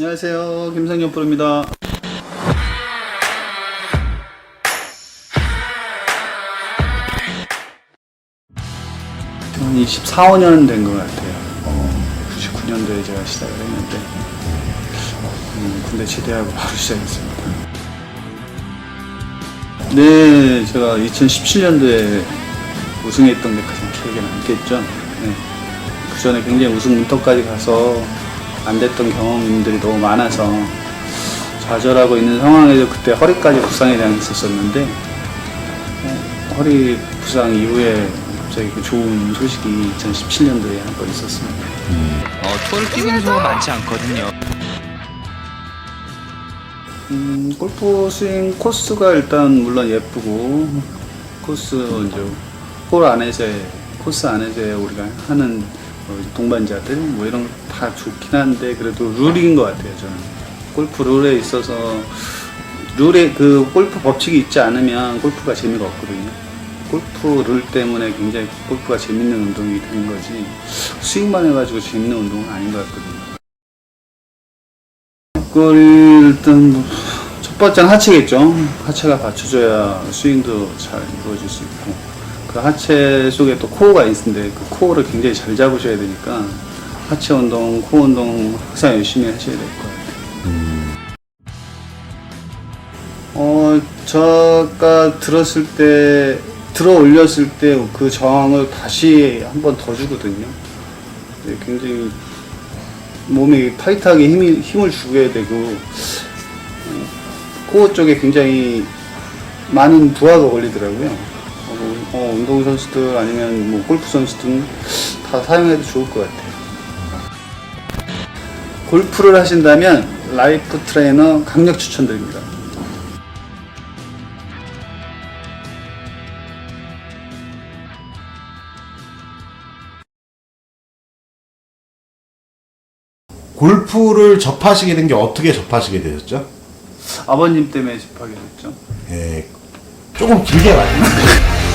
안녕하세요. 김상현 프로입니다. 한 24, 5년 된 것 같아요. 어, 99년도에 제가 시작을 했는데, 음, 군대 제대하고 바로 시작했습니다. 네, 제가 2017년도에 우승했던 게 가장 기억에 남겠죠. 네. 그 전에 굉장히 우승 문턱까지 가서 안 됐던 경험들이 너무 많아서 좌절하고 있는 상황에서 그때 허리까지 부상이 당했었었는데 어, 허리 부상 이후에 갑자기 그 좋은 소식이 2017년도에 한 번 있었습니다. 어, 투어를 뛰고 있는 선수가 많지 않거든요. 음, 골프 스윙 코스가 일단 물론 예쁘고 코스 이제 홀 안에서의 코스 안에서의 우리가 하는 뭐 동반자들 뭐 이런 거 다 좋긴 한데 그래도 룰인 것 같아요 저는 골프 룰에 있어서 룰에 그 골프 법칙이 있지 않으면 골프가 재미가 없거든요. 골프 룰 때문에 굉장히 골프가 재밌는 운동이 되는 거지 스윙만 해가지고 재밌는 운동은 아닌 것 같거든요. 그걸 일단 뭐, 첫 번째는 하체겠죠. 하체가 받쳐줘야 스윙도 잘 이루어질 수 있고 그 하체 속에 또 코어가 있는데 그 코어를 굉장히 잘 잡으셔야 되니까 하체 운동, 코어 운동 항상 열심히 하셔야 될 것 같아요. 어, 제가 들었을 때 들어 올렸을 때 그 저항을 다시 한 번 더 주거든요. 네, 굉장히 몸이 타이트하게 힘이, 힘을 주게 되고 어, 코어 쪽에 굉장히 많은 부하가 걸리더라고요. 어, 뭐, 어, 운동 선수들 아니면 뭐 골프 선수들 다 사용해도 좋을 것 같아요. 골프를 하신다면 라이프 트레이너 강력 추천드립니다. 골프를 접하시게 된 게 어떻게 접하시게 되셨죠? 아버님 때문에 접하게 됐죠. 예, 조금 길게 말해요.